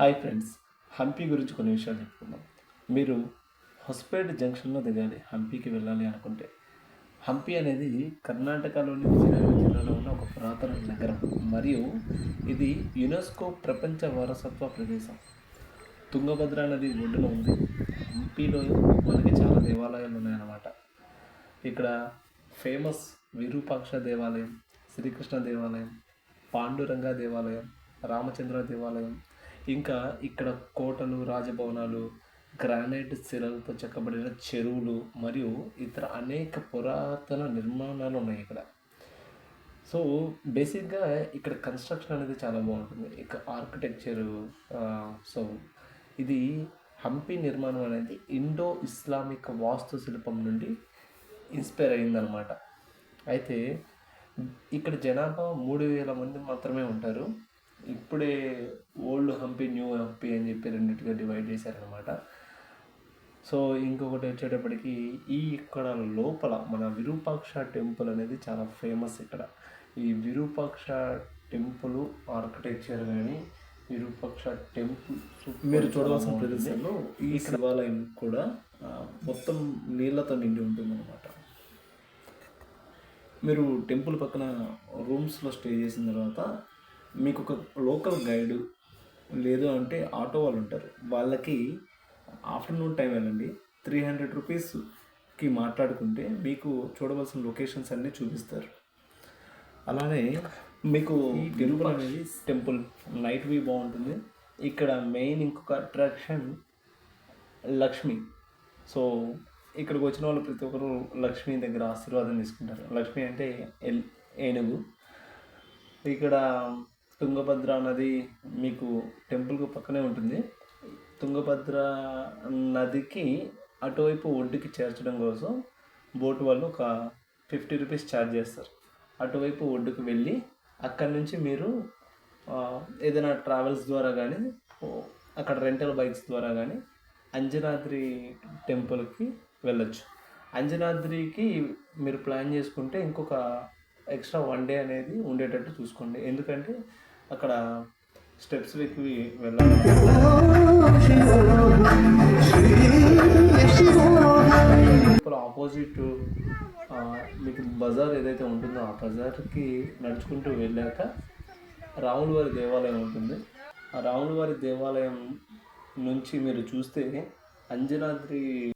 Hi friends Hampi గురించి కొన్ని విషయాలు చెప్పుకుందాం. మీరు హొస్పేట్ జంక్షన్లో దిగాలి హంపికి వెళ్ళాలి అనుకుంటే. హంపి అనేది కర్ణాటకలోని విజయనగరం జిల్లాలో ఉన్న ఒక పురాతన నగరం మరియు ఇది యునెస్కో ప్రపంచ వారసత్వ ప్రదేశం. తుంగభద్ర నది ఒడ్డున ఉంది. హంపిలో మనకి చాలా దేవాలయాలు ఉన్నాయన్నమాట. ఇక్కడ ఫేమస్ విరూపాక్ష దేవాలయం శ్రీకృష్ణ దేవాలయం పాండురంగ దేవాలయం రామచంద్ర దేవాలయం ఇంకా ఇక్కడ కోటలు రాజభవనాలు గ్రానైట్ శిలలతో చెక్కబడిన చెరువులు మరియు ఇతర అనేక పురాతన నిర్మాణాలు ఉన్నాయి ఇక్కడ. సో బేసిక్గా ఇక్కడ కన్స్ట్రక్షన్ అనేది చాలా బాగుంటుంది. ఇక ఆర్కిటెక్చరు సో ఇది హంపి నిర్మాణం అనేది ఇండో ఇస్లామిక్ వాస్తు శిల్పం నుండి ఇన్స్పైర్ అయిందనమాట అయితే ఇక్కడ జనాభా మూడు వేల మంది మాత్రమే ఉంటారు. ఇప్పుడే ఓల్డ్ హంపి న్యూ హంపి అని చెప్పి రెండింటిగా డివైడ్ చేశారనమాట సో ఇంకొకటి వచ్చేటప్పటికి ఈ ఇక్కడ లోపల మన విరూపాక్ష టెంపుల్ అనేది చాలా ఫేమస్ ఇక్కడ. ఈ విరూపాక్ష టెంపుల్ ఆర్కిటెక్చర్ కానీ విరూపాక్ష టెంపుల్ మీరు చూడవలసిన ప్రదేశంలో ఈ శివాలయం కూడా మొత్తం నీళ్ళతో నిండి ఉంటుంది అనమాట మీరు టెంపుల్ పక్కన రూమ్స్లో స్టే చేసిన తర్వాత మీకు ఒక లోకల్ గైడ్ లేదు అంటే ఆటో వాళ్ళు ఉంటారు. వాళ్ళకి ఆఫ్టర్నూన్ టైం వెళ్ళండి త్రీ హండ్రెడ్ రూపీస్కి మాట్లాడుకుంటే మీకు చూడవలసిన లొకేషన్స్ అన్నీ చూపిస్తారు. అలానే మీకు టెంపుల్ అనేది టెంపుల్ నైట్ వ్యూ బాగుంటుంది. ఇక్కడ మెయిన్ ఇంకొక అట్రాక్షన్ లక్ష్మి. సో ఇక్కడికి వచ్చిన వాళ్ళు ప్రతి ఒక్కరు లక్ష్మి దగ్గర ఆశీర్వాదం తీసుకుంటారు. లక్ష్మి అంటే ఎల్ ఏనుగు. ఇక్కడ తుంగభద్ర నది మీకు టెంపుల్కు పక్కనే ఉంటుంది. తుంగభద్ర నదికి అటువైపు ఒడ్డుకి చేర్చడం కోసం బోట్ వాళ్ళు ఒక ఫిఫ్టీ రూపీస్ ఛార్జ్ చేస్తారు. అటువైపు ఒడ్డుకు వెళ్ళి అక్కడి నుంచి మీరు ఏదైనా ట్రావెల్స్ ద్వారా కానీ అక్కడ రెంటల్ బైక్స్ ద్వారా కానీ అంజనాద్రి టెంపుల్కి వెళ్ళొచ్చు. అంజనాద్రికి మీరు ప్లాన్ చేసుకుంటే ఇంకొక ఎక్స్ట్రా వన్ డే అనేది ఉండేటట్టు చూసుకోండి. ఎందుకంటే అక్కడ స్టెప్స్ ఎక్కి వెళ్ళాలి. ఆపోజిట్ మీకు బజార్ ఏదైతే ఉంటుందో ఆ బజార్కి నడుచుకుంటూ వెళ్ళాక రాముల వారి దేవాలయం ఉంటుంది. ఆ రాముల వారి దేవాలయం నుంచి మీరు చూస్తే అంజనాద్రి